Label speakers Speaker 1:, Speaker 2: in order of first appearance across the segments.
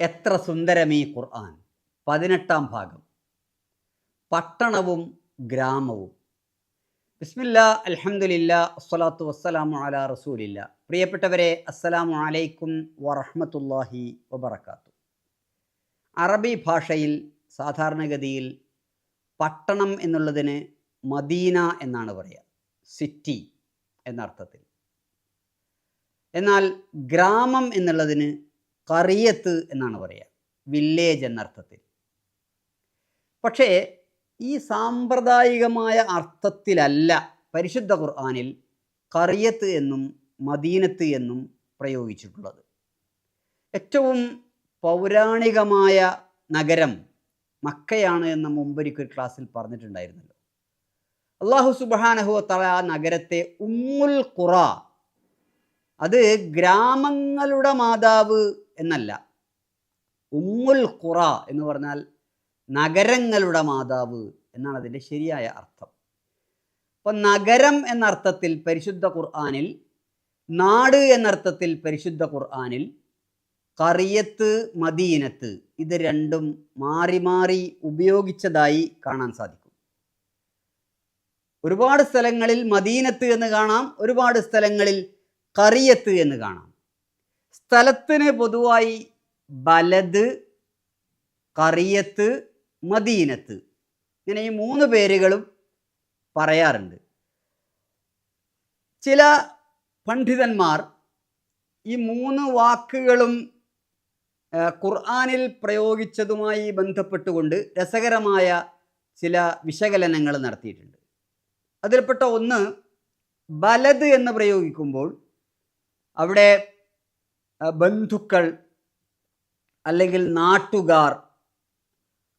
Speaker 1: എത്ര സുന്ദരമീ ഖുർആൻ? പതിനെട്ടാം ഭാഗം. പട്ടണവും ഗ്രാമവും. ബിസ്മില്ല അലഹമുല്ല അസ്സലാത്തു വസ്സലാമു അല റസൂലില്ല. പ്രിയപ്പെട്ടവരെ അസ്സലാമു അലൈക്കും വറഹമത്തല്ലാഹി വബറകാത്തു. അറബി ഭാഷയിൽ സാധാരണഗതിയിൽ പട്ടണം എന്നുള്ളതിന് മദീന എന്നാണ് പറയുക സിറ്റി എന്നർത്ഥത്തിൽ. എന്നാൽ ഗ്രാമം എന്നുള്ളതിന് കറിയത്ത് എന്നാണ് പറയുക. വില്ലേജ് എന്നർത്ഥത്തിൽ. പക്ഷേ ഈ സാമ്പ്രദായികമായ അർത്ഥത്തിലല്ല പരിശുദ്ധ ഖുർആാനിൽ കറിയത്ത് എന്നും മദീനത്ത് എന്നും പ്രയോഗിച്ചിട്ടുള്ളത്. ഏറ്റവും പൗരാണികമായ നഗരം മക്കയാണ് എന്ന് മുമ്പൊരിക്കൽ ക്ലാസ്സിൽ പറഞ്ഞിട്ടുണ്ടായിരുന്നല്ലോ. അള്ളാഹു സുബാനഹു തല ആ നഗരത്തെ ഉമ്മുൽ ഖുറ അത് ഗ്രാമങ്ങളുടെ മാതാവ് എന്നല്ല. ഉമ്മുൽ ഖുറ എന്ന് പറഞ്ഞാൽ നഗരങ്ങളുടെ മാതാവ് എന്നാണ് അതിന്റെ ശരിയായ അർത്ഥം. അപ്പം നഗരം എന്നർത്ഥത്തിൽ പരിശുദ്ധ ഖുർആാനിൽ നാട് എന്നർത്ഥത്തിൽ പരിശുദ്ധ ഖുർആാനിൽ കറിയത്ത് മദീനത്ത് ഇത് രണ്ടും മാറി മാറി ഉപയോഗിച്ചതായി കാണാൻ സാധിക്കും. ഒരുപാട് സ്ഥലങ്ങളിൽ മദീനത്ത് എന്ന് കാണാം ഒരുപാട് സ്ഥലങ്ങളിൽ കറിയത്ത് എന്ന് കാണാം. സ്ഥലത്തിന് പൊതുവായി ബലദ് കറിയത്ത് മദീനത്ത്. ഇങ്ങനെ ഈ മൂന്ന് പേരുകളും പറയാറുണ്ട്. ചില പണ്ഡിതന്മാർ ഈ മൂന്ന് വാക്കുകളും ഖുർആാനിൽ പ്രയോഗിച്ചതുമായി ബന്ധപ്പെട്ടുകൊണ്ട് രസകരമായ ചില വിശകലനങ്ങൾ നടത്തിയിട്ടുണ്ട്. അതിൽപ്പെട്ട ഒന്ന് ബലദ് എന്ന് പ്രയോഗിക്കുമ്പോൾ അവിടെ ബന്ധുക്കൾ അല്ലെങ്കിൽ നാട്ടുകാർ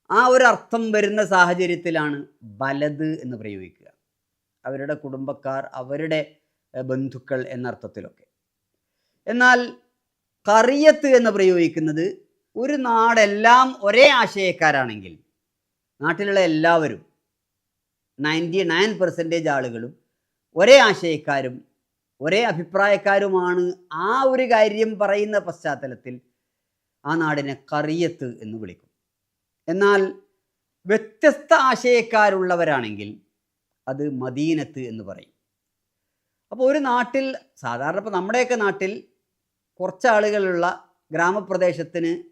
Speaker 1: ആ ഒരു അർത്ഥം വരുന്ന സാഹചര്യത്തിലാണ് ബലത് എന്ന് പ്രയോഗിക്കുക. അവരുടെ കുടുംബക്കാർ അവരുടെ ബന്ധുക്കൾ എന്നർത്ഥത്തിലൊക്കെ എന്നാൽ കറിയത്ത് എന്ന് പ്രയോഗിക്കുന്നത് ഒരു നാടെല്ലാം ഒരേ ആശയക്കാരാണെങ്കിൽ നാട്ടിലുള്ള എല്ലാവരും നയന്റി നയൻ പെർസെന്റേജ് ആളുകളും ഒരേ ആശയക്കാരും ഒരേ അഭിപ്രായക്കാരുമാണ് ആ ഒരു കാര്യം പറയുന്ന പശ്ചാത്തലത്തിൽ ആ നാടിനെ കറിയത്ത് എന്ന് വിളിക്കും. എന്നാൽ വ്യത്യസ്ത ആശയക്കാരുള്ളവരാണെങ്കിൽ അത് മദീനത്ത് എന്ന് പറയും. അപ്പോൾ ഒരു നാട്ടിൽ സാധാരണ ഇപ്പോൾ നമ്മുടെയൊക്കെ നാട്ടിൽ കുറച്ചാളുകളുള്ള ഗ്രാമപ്രദേശത്തിന്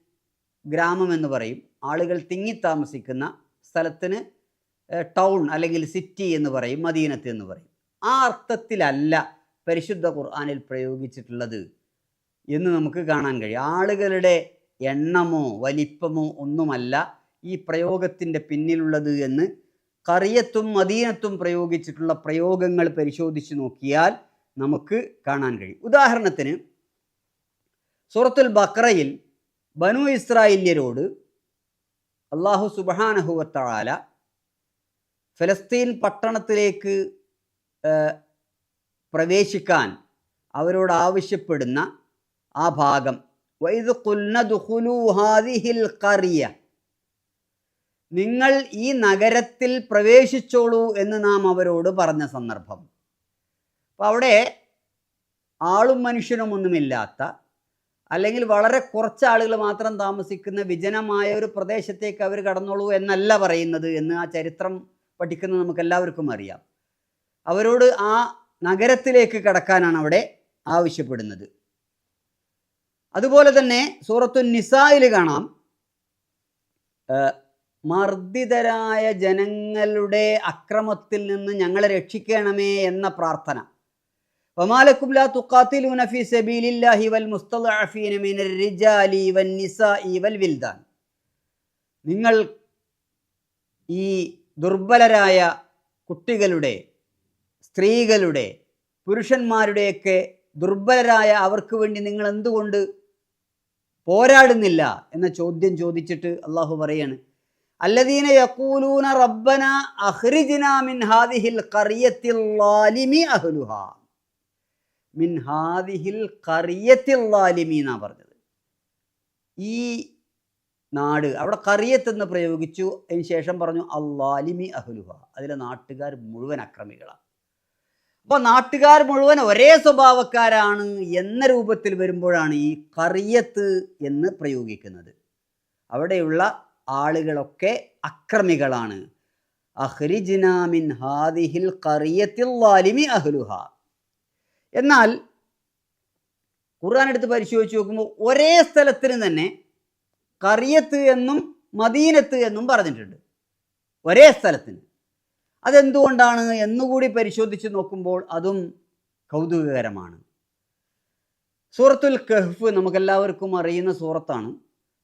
Speaker 1: ഗ്രാമം എന്ന് പറയും. ആളുകൾ തിങ്ങി താമസിക്കുന്ന സ്ഥലത്തിന് ടൗൺ അല്ലെങ്കിൽ സിറ്റി എന്ന് പറയും മദീനത്ത് എന്ന് പറയും. ആ അർത്ഥത്തിലല്ല പരിശുദ്ധ ഖുർആാനിൽ പ്രയോഗിച്ചിട്ടുള്ളത് എന്ന് നമുക്ക് കാണാൻ കഴിയും. ആളുകളുടെ എണ്ണമോ വലിപ്പമോ ഒന്നുമല്ല ഈ പ്രയോഗത്തിന്റെ പിന്നിലുള്ളത് എന്ന് കറിയത്തും മദീനത്തും പ്രയോഗിച്ചിട്ടുള്ള പ്രയോഗങ്ങൾ പരിശോധിച്ച് നോക്കിയാൽ നമുക്ക് കാണാൻ കഴിയും. ഉദാഹരണത്തിന് സൂറത്തുൽ ബക്രയിൽ ബനു ഇസ്രായേല്യരോട് അള്ളാഹു സുബാനഹുവത്താല ഫലസ്തീൻ പട്ടണത്തിലേക്ക് പ്രവേശിക്കാൻ അവരോട് ആവശ്യപ്പെടുന്ന ആ ഭാഗം. ഹാദിഹിൽ നിങ്ങൾ ഈ നഗരത്തിൽ പ്രവേശിച്ചോളൂ എന്ന് നാം അവരോട് പറഞ്ഞ സന്ദർഭം. അപ്പോൾ അവിടെ ആളും മനുഷ്യനും ഒന്നുമില്ലാത്ത അല്ലെങ്കിൽ വളരെ കുറച്ച് ആളുകൾ മാത്രം താമസിക്കുന്ന വിജനമായ ഒരു പ്രദേശത്തേക്ക് അവർ കടന്നോളൂ എന്നല്ല പറയുന്നത് എന്ന് ആ ചരിത്രം പഠിക്കുന്നത് നമുക്കെല്ലാവർക്കും അറിയാം. അവരോട് ആ നഗരത്തിലേക്ക് കടക്കാനാണ് അവിടെ ആവശ്യപ്പെടുന്നത് അതുപോലെ തന്നെ സൂറത്തു നിസായിൽ കാണാം ആ, മർദ്ദിതരായ ജനങ്ങളുടെ അക്രമത്തിൽ നിന്ന് ഞങ്ങളെ രക്ഷിക്കണമേ എന്ന പ്രാർത്ഥന ومالكم لا تقاتلون في سبيل الله والمستضعفين من الرجال والنساء والولدان നിങ്ങൾ ഈ ദുർബലരായ കുട്ടികളുടെ സ്ത്രീകളുടെ പുരുഷന്മാരുടെയൊക്കെ ദുർബലരായ അവർക്ക് വേണ്ടി നിങ്ങൾ എന്തുകൊണ്ട് പോരാടുന്നില്ല എന്ന ചോദ്യം ചോദിച്ചിട്ട് അള്ളാഹു പറയാണ് അല്ലദീന യക്കൂലൂന റബ്ബന അഹ്രിജിന മിൻ ഹാദിഹിൽ ഖറിയത്തിൽ ളാലിമി അഹ്ലുഹാ. മിൻ ഹാദിഹിൽ ഖറിയത്തിൽ ലാലിമി എന്നാ പറഞ്ഞത്. ഈ നാട് അവിടെ കറിയത്ത് എന്ന് പ്രയോഗിച്ചു അതിന് ശേഷം പറഞ്ഞു അള്ളാലിമി അഹ്ലുഹ. അതിലെ നാട്ടുകാർ മുഴുവൻ അക്രമികളാണ്. അപ്പോൾ നാട്ടുകാർ മുഴുവൻ ഒരേ സ്വഭാവക്കാരാണ് എന്ന രൂപത്തിൽ വരുമ്പോഴാണ് ഈ കറിയത്ത് എന്ന് പ്രയോഗിക്കുന്നത്. അവിടെയുള്ള ആളുകളൊക്കെ അക്രമികളാണ്. അഹ്രിജിനാമിൻ ഹാദിഹിൽ കറിയത്തിൽ വാലിമി അഹ്ലുഹ. എന്നാൽ ഖുർആൻ എടുത്ത് പരിശോധിച്ച് നോക്കുമ്പോൾ ഒരേ സ്ഥലത്തിന് തന്നെ കറിയത്ത് എന്നും മദീനത്ത് എന്നും പറഞ്ഞിട്ടുണ്ട്. ഒരേ സ്ഥലത്തിന്. അതെന്തുകൊണ്ടാണ് എന്നുകൂടി പരിശോധിച്ച് നോക്കുമ്പോൾ അതും കൗതുകകരമാണ്. സൂറത്തുൽ കഹ്ഫ് നമുക്കെല്ലാവർക്കും അറിയുന്ന സൂറത്താണ്.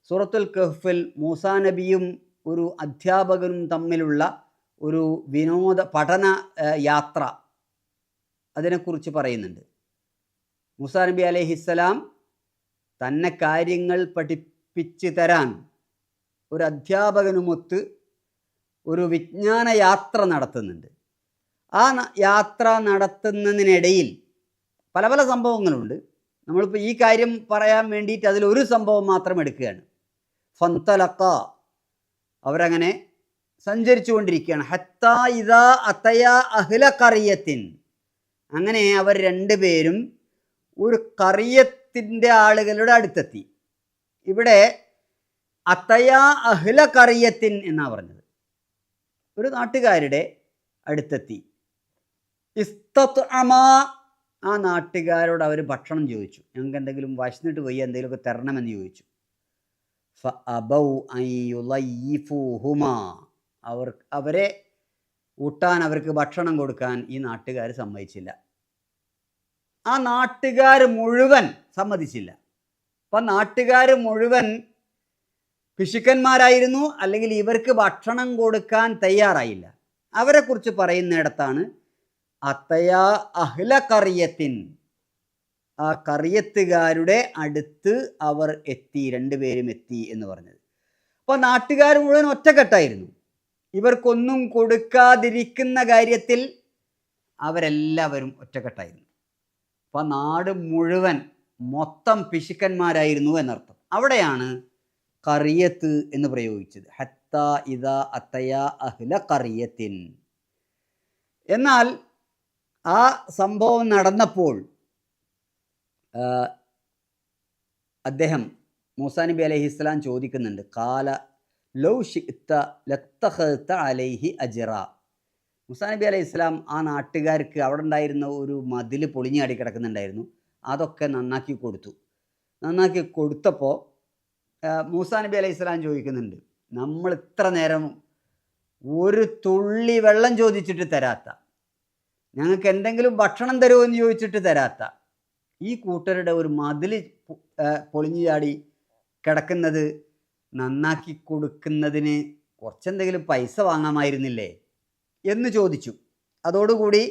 Speaker 1: സൂറത്തുൽ കഹ്ഫിൽ മൂസാ നബിയും ഒരു അധ്യാപകനും തമ്മിലുള്ള ഒരു വിനോദ പഠന യാത്ര അതിനെക്കുറിച്ച് പറയുന്നുണ്ട്. മൂസാ നബി അലഹിസ്സലാം തന്നെ കാര്യങ്ങൾ പഠിപ്പിച്ച് തരാൻ ഒരു അധ്യാപകനുമൊത്ത് ഒരു വിജ്ഞാന യാത്ര നടത്തുന്നുണ്ട്. ആ യാത്ര നടത്തുന്നതിനിടയിൽ പല പല സംഭവങ്ങളുണ്ട്. നമ്മളിപ്പോൾ ഈ കാര്യം പറയാൻ വേണ്ടിയിട്ട് അതിലൊരു സംഭവം മാത്രം എടുക്കുകയാണ്. ഫന്തലക്ക. അവരങ്ങനെ സഞ്ചരിച്ചു കൊണ്ടിരിക്കുകയാണ് ഹത്താ ഇതാ അത്തയ അഹ്ല കറിയത്തിൻ അങ്ങനെ അവർ രണ്ടുപേരും ഒരു കറിയത്തിന്റെ ആളുകളുടെ അടുത്തെത്തി. ഇവിടെ അത്തയ അഹ്ല കറിയത്തിൻ എന്നാണ് പറഞ്ഞത്. ഒരു നാട്ടുകാരുടെ അടുത്തെത്തി. ഇസ്തത് അമാ ആ നാട്ടുകാരോട് അവർ ഭക്ഷണം ചോദിച്ചു. ഞങ്ങൾക്ക് എന്തെങ്കിലും വശന്നിട്ട് പോയി എന്തെങ്കിലുമൊക്കെ തരണമെന്ന് ചോദിച്ചു. ഫ. അവർ അവരെ ഊട്ടാൻ അവർക്ക് ഭക്ഷണം കൊടുക്കാൻ ഈ നാട്ടുകാർ സമ്മതിച്ചില്ല. ആ നാട്ടുകാർ മുഴുവൻ സമ്മതിച്ചില്ല. അപ്പം നാട്ടുകാർ മുഴുവൻ പിശുക്കന്മാരായിരുന്നു അല്ലെങ്കിൽ ഇവർക്ക് ഭക്ഷണം കൊടുക്കാൻ തയ്യാറായില്ല. അവരെക്കുറിച്ച് പറയുന്നിടത്താണ് അത്തയാ അഹ്ല കറിയത്തിൻ ആ കറിയത്തുകാരുടെ അടുത്ത് അവർ എത്തി രണ്ടുപേരും എത്തി എന്ന് പറഞ്ഞത്. അപ്പോൾ നാട്ടുകാർ മുഴുവൻ ഒറ്റക്കെട്ടായിരുന്നു. ഇവർക്കൊന്നും കൊടുക്കാതിരിക്കുന്ന കാര്യത്തിൽ അവരെല്ലാവരും ഒറ്റക്കെട്ടായിരുന്നു. അപ്പം നാട് മുഴുവൻ മൊത്തം പിശുക്കന്മാരായിരുന്നു എന്നർത്ഥം. അവിടെയാണ് കറിയത്ത് എന്ന് പ്രയോഗിച്ചത്. ഹത്ത ഇത അത്തയ അഹ്ല കറിയത്തിൻ. എന്നാൽ ആ സംഭവം നടന്നപ്പോൾ അദ്ദേഹം മൂസാ നബി അലൈഹി ഇസ്ലാം ചോദിക്കുന്നുണ്ട് കാല ലൗ ലത്തഹത്ത അലൈഹി അജിറ. മുസാ നബി അലൈഹി ഇസ്ലാം ആ നാട്ടുകാർക്ക് അവിടെ ഉണ്ടായിരുന്ന ഒരു മതിൽ പൊളിഞ്ഞാടി കിടക്കുന്നുണ്ടായിരുന്നു അതൊക്കെ നന്നാക്കി കൊടുത്തു. നന്നാക്കി കൊടുത്തപ്പോൾ മൂസാ നബി അലൈഹി സ്വലാം ചോദിക്കുന്നുണ്ട് നമ്മൾ ഇത്ര നേരം ഒരു തുള്ളി വെള്ളം ചോദിച്ചിട്ട് തരാത്ത ഞങ്ങൾക്ക് എന്തെങ്കിലും ഭക്ഷണം തരുമോ എന്ന് ചോദിച്ചിട്ട് തരാത്ത ഈ കൂട്ടരുടെ ഒരു മതിൽ പൊളിഞ്ഞു ചാടി കിടക്കുന്നത് നന്നാക്കി കൊടുക്കുന്നതിന് കുറച്ചെന്തെങ്കിലും പൈസ വാങ്ങാമായിരുന്നില്ലേ എന്ന് ചോദിച്ചു. അതോടുകൂടി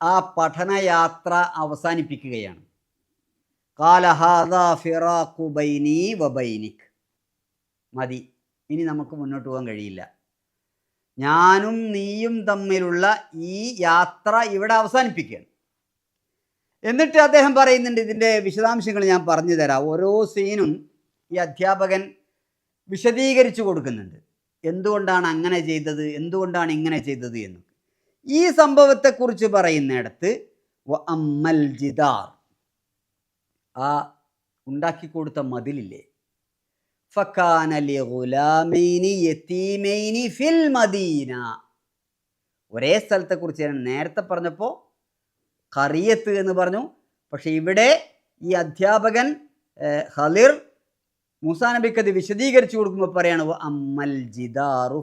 Speaker 1: ആ പഠനയാത്ര അവസാനിപ്പിക്കുകയാണ്. കാല ഹാദാ ഫിറാഖു ബൈനി വബൈനിക് മതി. ഇനി നമുക്ക് മുന്നോട്ട് പോകാൻ കഴിയില്ല. ഞാനും നീയും തമ്മിലുള്ള ഈ യാത്ര ഇവിടെ അവസാനിപ്പിക്കുകയാണ്. എന്നിട്ട് അദ്ദേഹം പറയുന്നുണ്ട് ഇതിന്റെ വിശദാംശങ്ങൾ ഞാൻ പറഞ്ഞു തരാം. ഓരോ സീനും ഈ അധ്യാപകൻ വിശദീകരിച്ചു കൊടുക്കുന്നുണ്ട്. എന്തുകൊണ്ടാണ് അങ്ങനെ ചെയ്തത്? എന്തുകൊണ്ടാണ് ഇങ്ങനെ ചെയ്തത് എന്ന് ഈ സംഭവത്തെക്കുറിച്ച് പറയുന്നിടത്ത് അമ്മൽ ജിദാർ. ആ ഉണ്ടാക്കി കൊടുത്ത മതിലില്ലേ? ഫക്കാന ലിഗുലാമൈനി യതീമൈനി ഫിൽ മദീന. ഒരേ സ്ഥലത്തെക്കുറിച്ച് ഞാൻ നേരത്തെ പറഞ്ഞപ്പോൾ കറിയത്ത് എന്ന് പറഞ്ഞു. പക്ഷെ ഇവിടെ ഈ അധ്യാപകൻ ഹലിർ മൂസാ നബിക്ക് അത് വിശദീകരിച്ചു കൊടുക്കുമ്പോൾ പറയാണ് "വ അമ്മൽ ജിദാറു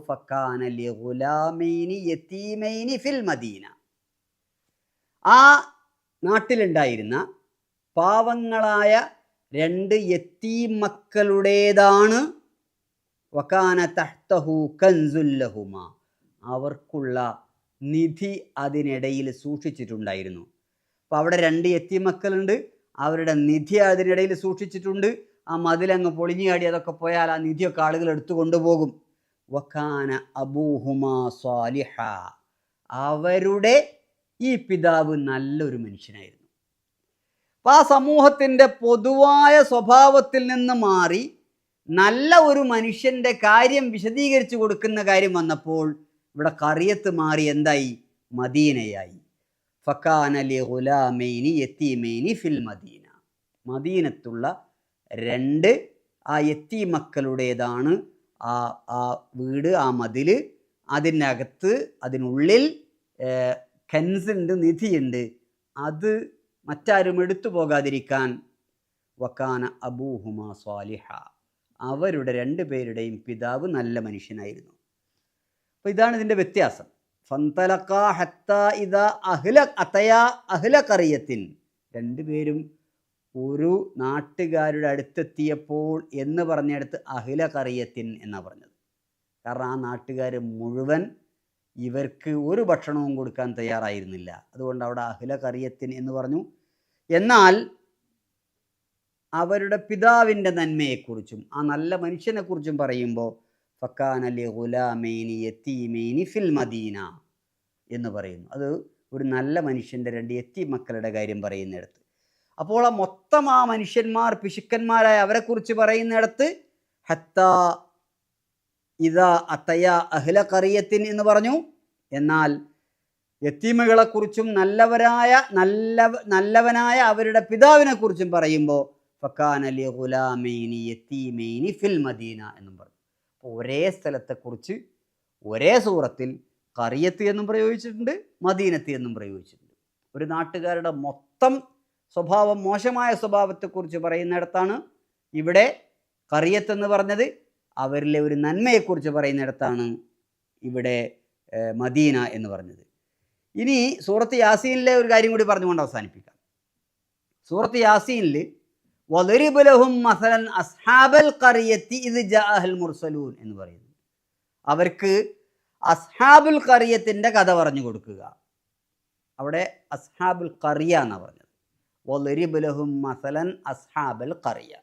Speaker 1: യതീമൈനി ഫിൽ മദീന. ആ നാട്ടിലുണ്ടായിരുന്ന പാവങ്ങളായ രണ്ട് യത്തീം മക്കളുടേതാണ്. വക്കാന തഹ്തഹു കൻസുല്ലഹുമ അവർക്കുള്ള നിധി അതിനിടയിൽ സൂക്ഷിച്ചിട്ടുണ്ടായിരുന്നു. അപ്പോൾ അവിടെ രണ്ട് യത്തീം മക്കളുണ്ട്. അവരുടെ നിധി അതിനിടയിൽ സൂക്ഷിച്ചിട്ടുണ്ട്. ആ മതിലങ്ങ് പൊളിഞ്ഞാടി അതൊക്കെ പോയാൽ ആ നിധിയൊക്കെ ആളുകൾ എടുത്തു കൊണ്ടുപോകും. വക്കാന അബൂഹുമാ സ്വാലിഹ അവരുടെ ഈ പിതാവ് നല്ലൊരു മനുഷ്യനായിരുന്നു. അപ്പം ആ സമൂഹത്തിന്റെ പൊതുവായ സ്വഭാവത്തിൽ നിന്ന് മാറി നല്ല ഒരു മനുഷ്യന്റെ കാര്യം വിശദീകരിച്ചു കൊടുക്കുന്ന കാര്യം വന്നപ്പോൾ ഇവിടെ കറിയത്ത് മാറി എന്തായി? മദീനയായി. ഫക്കാന ലി ഗുലാമൈനി യത്തീമൈനി ഫിൽ മദീന. മദീനത്തുള്ള രണ്ട് ആ എത്തി മക്കളുടേതാണ് ആ ആ വീട് ആ മതിൽ. അതിനകത്ത് അതിനുള്ളിൽ കെൻസുണ്ട് നിധിയുണ്ട്. അത് മറ്റാരും എടുത്തു പോകാതിരിക്കാൻ. വക്കാന അബൂഹുമ സ്വാലിഹ അവരുടെ രണ്ടു പേരുടെയും പിതാവ് നല്ല മനുഷ്യനായിരുന്നു. അപ്പോൾ ഇതാണ് ഇതിന്റെ വ്യത്യാസം. ഫന്തലക്കാ രണ്ടുപേരും ഒരു നാട്ടുകാരുടെ അടുത്തെത്തിയപ്പോൾ എന്ന് പറഞ്ഞെടുത്ത് അഹില കറിയത്തിൻ എന്നാണ് പറഞ്ഞത്. കാരണം ആ നാട്ടുകാർ മുഴുവൻ ഇവർക്ക് ഒരു ഭക്ഷണവും കൊടുക്കാൻ തയ്യാറായിരുന്നില്ല. അതുകൊണ്ട് അവിടെ അഹില കറിയത്തിൻ എന്ന് പറഞ്ഞു. എന്നാൽ അവരുടെ പിതാവിന്റെ നന്മയെക്കുറിച്ചും ആ നല്ല മനുഷ്യനെക്കുറിച്ചും പറയുമ്പോൾ ഫക്കാനലി ഗുലാമേനി യത്തീമേനി ഫിൽ മദീന എന്ന് പറയുന്നു. അത് ഒരു നല്ല മനുഷ്യന്റെ രണ്ട് എത്തി മക്കളുടെ കാര്യം പറയുന്നിടത്ത്. അപ്പോൾ ആ മൊത്തം ആ മനുഷ്യന്മാർ പിശുക്കന്മാരായ അവരെക്കുറിച്ച് പറയുന്നിടത്ത് ഹത്ത ഇതാ അത്തയ അഹ്ല കറിയത്തിൻ എന്ന് പറഞ്ഞു. എന്നാൽ യത്തീമകളെക്കുറിച്ചും നല്ലവരായ നല്ല നല്ലവനായ അവരുടെ പിതാവിനെക്കുറിച്ചും പറയുമ്പോൾ ഫിൽ മദീന എന്നും പറഞ്ഞു. ഒരേ സ്ഥലത്തെക്കുറിച്ച് ഒരേ സൂറത്തിൽ കറിയത്ത് എന്നും പ്രയോഗിച്ചിട്ടുണ്ട് മദീനത്ത് എന്നും പ്രയോഗിച്ചിട്ടുണ്ട്. ഒരു നാട്ടുകാരുടെ മൊത്തം സ്വഭാവം മോശമായ സ്വഭാവത്തെക്കുറിച്ച് പറയുന്നിടത്താണ് ഇവിടെ കറിയത്ത് എന്ന് പറഞ്ഞത്. അവരിലെ ഒരു നന്മയെക്കുറിച്ച് പറയുന്നിടത്താണ് ഇവിടെ മദീന എന്ന് പറഞ്ഞത്. ഇനി സൂറത്ത് യാസീനിലെ ഒരു കാര്യം കൂടി പറഞ്ഞുകൊണ്ട് അവസാനിപ്പിക്കാം. സൂറത്ത് യാസീനിൽ മസലൻ അസ്ഹാബൽ മുർസലൂൻ എന്ന് പറയുന്നു. അവർക്ക് അസ്ഹാബുൽ കറിയത്തിന്റെ കഥ പറഞ്ഞു കൊടുക്കുക. അവിടെ അസ്ഹാബുൽ കറിയ എന്നാണ് പറഞ്ഞത്. മസലൻ അസ്ഹാബൽ കറിയ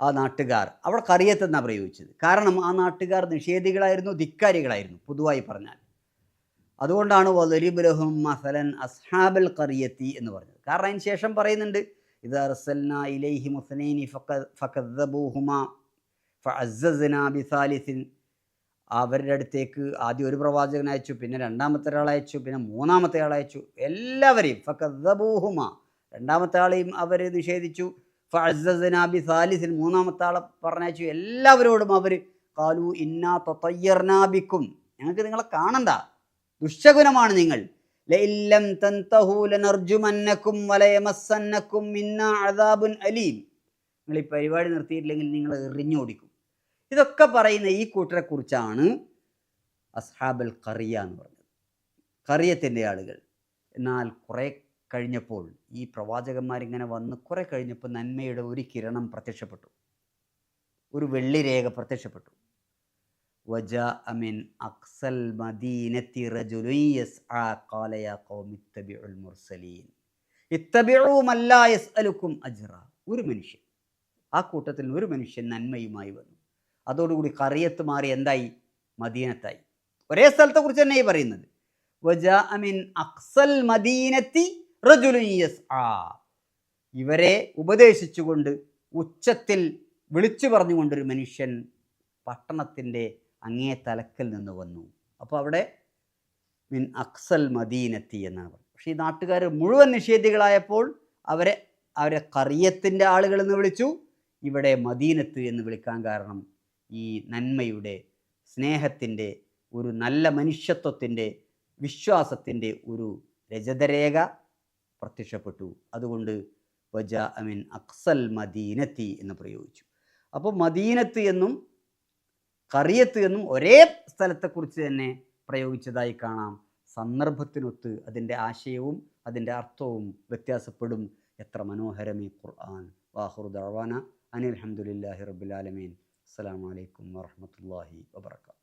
Speaker 1: ആ നാട്ടുകാർ. അവിടെ കറിയത്ത് എന്നാണ് പ്രയോഗിച്ചത്? കാരണം ആ നാട്ടുകാർ നിഷേധികളായിരുന്നു ധിക്കാരികളായിരുന്നു പൊതുവായി പറഞ്ഞാൽ. അതുകൊണ്ടാണ് വലരിബുലഹും മസലൻ അസ്ഹാബൽ കറിയത്തി എന്ന് പറഞ്ഞത്. കാരണം അതിന് ശേഷം പറയുന്നുണ്ട് ഇത് അർസൽന ഇലൈഹി മുസനൈനി ഫക്കദ്ദബൂഹുമ ഫഅസ്സസ്ന ബിസാലിസിൻ. അവരുടെ അടുത്തേക്ക് ആദ്യം ഒരു പ്രവാചകൻ അയച്ചു പിന്നെ രണ്ടാമത്തെ ഒരാൾ അയച്ചു പിന്നെ മൂന്നാമത്തെ ആൾ അയച്ചു. എല്ലാവരെയും ഫക്കദ്ബൂഹുമ രണ്ടാമത്തെ ആളെയും അവർ നിഷേധിച്ചു. ഫഅസ്സസ്നാബി സാലിസിൻ മൂന്നാമത്തെ ആളെ പറഞ്ഞയച്ചു. എല്ലാവരോടും അവർ കാലു ഇന്നാ തൊത്തയ്യർനാബിക്കും ഞങ്ങൾക്ക് നിങ്ങളെ കാണണ്ട. ദുശ്ശകുനമാണ് നിങ്ങൾ. അലീം. നിങ്ങൾ ഈ പരിപാടി നിർത്തിയിട്ടില്ലെങ്കിൽ നിങ്ങൾ എറിഞ്ഞോടിക്കും ഇതൊക്കെ പറയുന്ന ഈ കൂട്ടരെ കുറിച്ചാണ് അസ്ഹാബൽ കറിയ എന്ന് പറഞ്ഞത്. കറിയത്തിന്റെ ആളുകൾ. എന്നാൽ കുറേ കഴിഞ്ഞപ്പോൾ ഈ പ്രവാചകന്മാരിങ്ങനെ വന്ന് കുറേ കഴിഞ്ഞപ്പോൾ നന്മയുടെ ഒരു കിരണം പ്രത്യക്ഷപ്പെട്ടു. ഒരു വെള്ളി രേഖ പ്രത്യക്ഷപ്പെട്ടു. വജ മദീനത്തി മുർസലീൻ അജ്റ ഒരു മനുഷ്യൻ. ആ കൂട്ടത്തിൽ ഒരു മനുഷ്യൻ നന്മയുമായി വന്നു. അതോടുകൂടി കറിയത്ത് മാറി എന്തായി? മദീനത്തായി. ഒരേ സ്ഥലത്തെക്കുറിച്ച് തന്നെ ഈ പറയുന്നത്. വജ മദീനത്തി ഇവരെ ഉപദേശിച്ചുകൊണ്ട് ഉച്ചത്തിൽ വിളിച്ചു പറഞ്ഞുകൊണ്ടൊരു മനുഷ്യൻ പട്ടണത്തിന്റെ അങ്ങേ തലക്കൽ നിന്ന് വന്നു. അപ്പോൾ അവിടെ മിൻ അക്സൽ മദീനത്തി എന്നാണ് പറഞ്ഞത്. പക്ഷേ ഈ നാട്ടുകാർ മുഴുവൻ നിഷേധികളായപ്പോൾ അവരെ അവരെ കറിയത്തിന്റെ ആളുകൾ എന്ന് വിളിച്ചു. ഇവിടെ മദീനത്ത് എന്ന് വിളിക്കാൻ കാരണം ഈ നന്മയുടെ സ്നേഹത്തിന്റെ ഒരു നല്ല മനുഷ്യത്വത്തിന്റെ വിശ്വാസത്തിന്റെ ഒരു രജതരേഖ പ്രത്യക്ഷപ്പെട്ടു. അതുകൊണ്ട് വജ അമിൻ അക്സൽ മദീനത്തി എന്ന് പ്രയോഗിച്ചു. അപ്പോൾ മദീനത്ത് എന്നും കറിയത്ത് എന്നും ഒരേ സ്ഥലത്തെക്കുറിച്ച് തന്നെ പ്രയോഗിച്ചതായി കാണാം. സന്ദർഭത്തിനൊത്ത് അതിന്റെ ആശയവും അതിന്റെ അർത്ഥവും വ്യത്യാസപ്പെടും. എത്ര മനോഹരമേ ഖുർആൻ. വാഹുർ ദർവാന അനിൽ അഹമ്മദില്ലാഹി റബുലാലമീൻ അസ്സാം വലൈക്കും വാഹമത്തല്ലാഹി വാബർക്കാത്തു